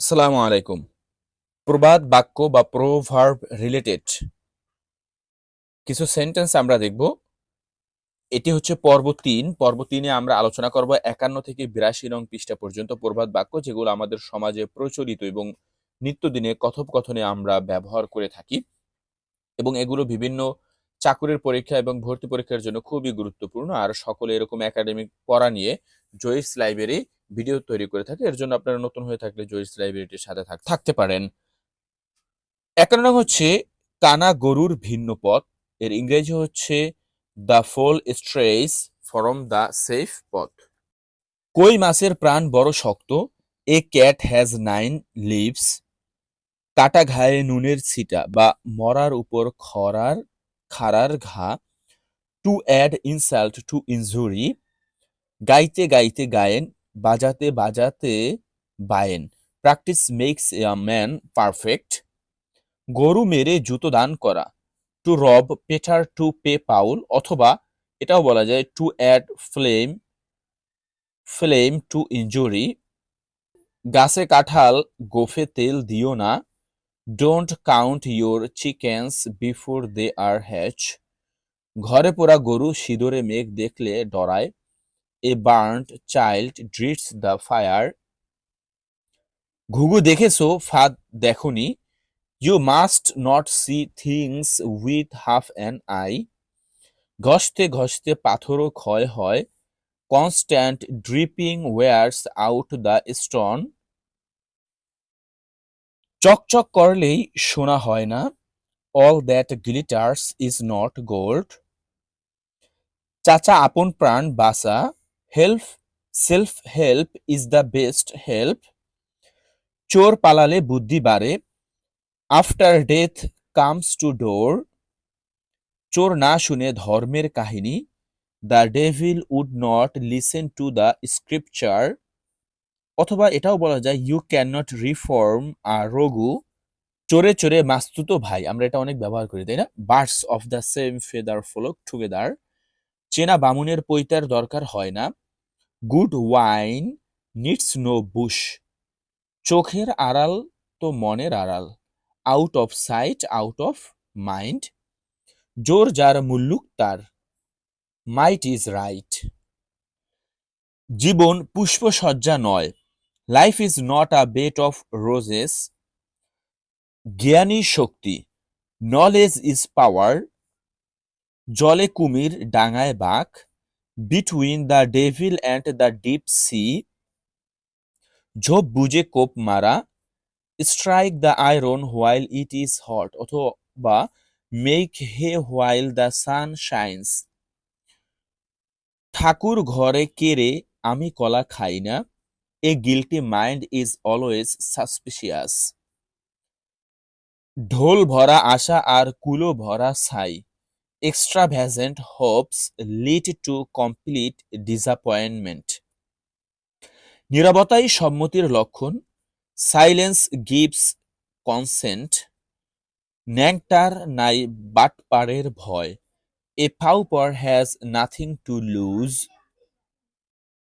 আসসালামু আলাইকুম। প্রবাদ বাক্য বা প্রোভার্ব রিলেটেড কিছু সেন্টেন্স আমরা দেখব। এটি হচ্ছে পর্ব তিন। পর্ব তিনে আমরা আলোচনা করব একান্ন থেকে বিরাশি নং পৃষ্ঠা পর্যন্ত প্রবাদ বাক্য, যেগুলো আমাদের সমাজে প্রচলিত এবং নিত্যদিনে কথোপকথনে আমরা ব্যবহার করে থাকি এবং এগুলো বিভিন্ন চাকুরির পরীক্ষা এবং ভর্তি পরীক্ষার জন্য খুবই গুরুত্বপূর্ণ। আর সকলে এরকম একাডেমিক পড়া নিয়ে জয়িস লাইব্রেরি ভিডিও তৈরি করে থাকে। এর জন্য আপনারা নতুন হয়ে থাকলে জয়িস লাইব্রেরিটির সাথে থাক- থাকতে পারেন। এক নং হচ্ছে, কানা গরুর ভিন্ন পথ। এর ইংরেজি হচ্ছে the fool stress from the safe path কই মাছের প্রাণ বড় শক্ত? A cat has nine lives কাটা ঘায়ে নুনের ছিটা বা মরার উপর খরার, খারার ঘা। To add insult to injury গাইতে গাইতে গায়েন বাজাতে বাজাতে Bayen. Practice makes a man perfect গরু মেরে জুতো দান করা। টু রব পেটার টু পে পাউল অথবা এটাও বলা যায় to add flame flame to injury গাছে কাঁঠাল, গোফে তেল দিও না। Don't count your chickens before they are hatch ঘরে পোড়া গরু সিঁদুরে মেঘ দেখলে ডরায়। A burnt child dreads the fire. ঘুঘু দেখেছ? ফাঁদ দেখনি। You must not see things with half an eye. ঘষতে ঘষতে পাথরও ক্ষয় হয়। Constant dripping wears out the stone চকচক করলেই শোনা হয় না। All that glitters is not gold. চাচা আপন প্রাণ বাঁচা। Help, self help is the best help. চোর পালালে বুদ্ধি বাড়ে। After death comes to door. চোর না শুনে ধর্মের কাহিনী। The devil would not listen to the scripture. অথবা এটাও বলা যায় you can not reform a rogue. চোরে চোরে মাস্তুতো ভাই, আমরা এটা অনেক ব্যবহার করি, তাই না? Birds of the same feather flock together চেনা বামুনের পৈতার দরকার হয় না। Good wine needs no bush. চোখের আড়াল তো মনের আড়াল। Out of sight, out of mind. জোর যার মুল্লুক তার। Might is right. জীবন পুষ্পসজ্জা নয়। Life is not a bed of roses. জ্ঞানী শক্তি। Knowledge is power. জলে কুমির, ডাঙায় বাঘ between the devil and the deep sea ঝোপ বুঝে কোপ মারা strike the iron while it is hot অথবা make hay while the sun shines ঠাকুর ঘরে কেড়ে আমি কলা খাই না a guilty mind is always suspicious ঢোল ভরা আশা আর কুলো ভরা ছাই। Extravagant hopes lead to complete disappointment. নীরবতাই সম্মতির লক্ষণ সাইলেন্স গিভস কনসেন্ট ন্যাংটার নাই বাটপাড়ের ভয় a pauper has nothing to lose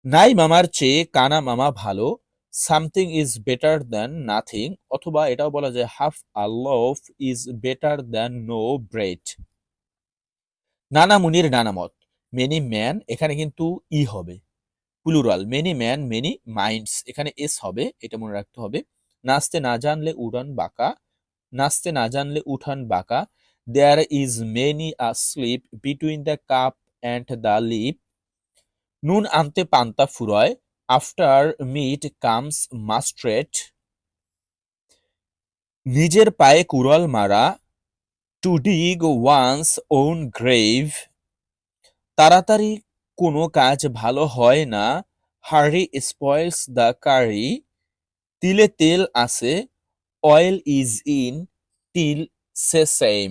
নাই মামার চেয়ে কানা মামা ভালো something is better than nothing অথবা এটাও বলা যায় half a loaf is better than no bread নানা মুনির নানা মত। মেনি ম্যান এখানে কিন্তু ই হবে। Plural many man many minds এখানে এস হবে, এটা মনে রাখতে হবে। নাচতে না জানলে উড়ান বাঁকা, নাচতে না জানলে উঠান বাঁকা। There is many a slip between the cup and the lip নুন আনতে পান্তা ফুরয় আফটার মিট কামস মাস্ট্রেট নিজের পায়ে কুড়াল মারা to dig one's own grave তাড়াতাড়ি কোনো কাজ ভালো হয় না। হারি স্পয়েলস দ্য কারি তিলে তেল আছে oil is in til sesame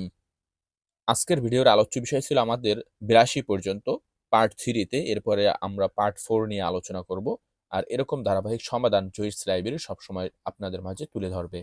আজকের ভিডিওর আলোচ্য বিষয় ছিল আমাদের বিরাশি পর্যন্ত পার্ট থ্রিতে এরপরে আমরা পার্ট ফোর নিয়ে আলোচনা করব, আর এরকম ধারাবাহিক সমাধান জয়িস লাইব্রেরি সবসময় আপনাদের মাঝে তুলে ধরবে।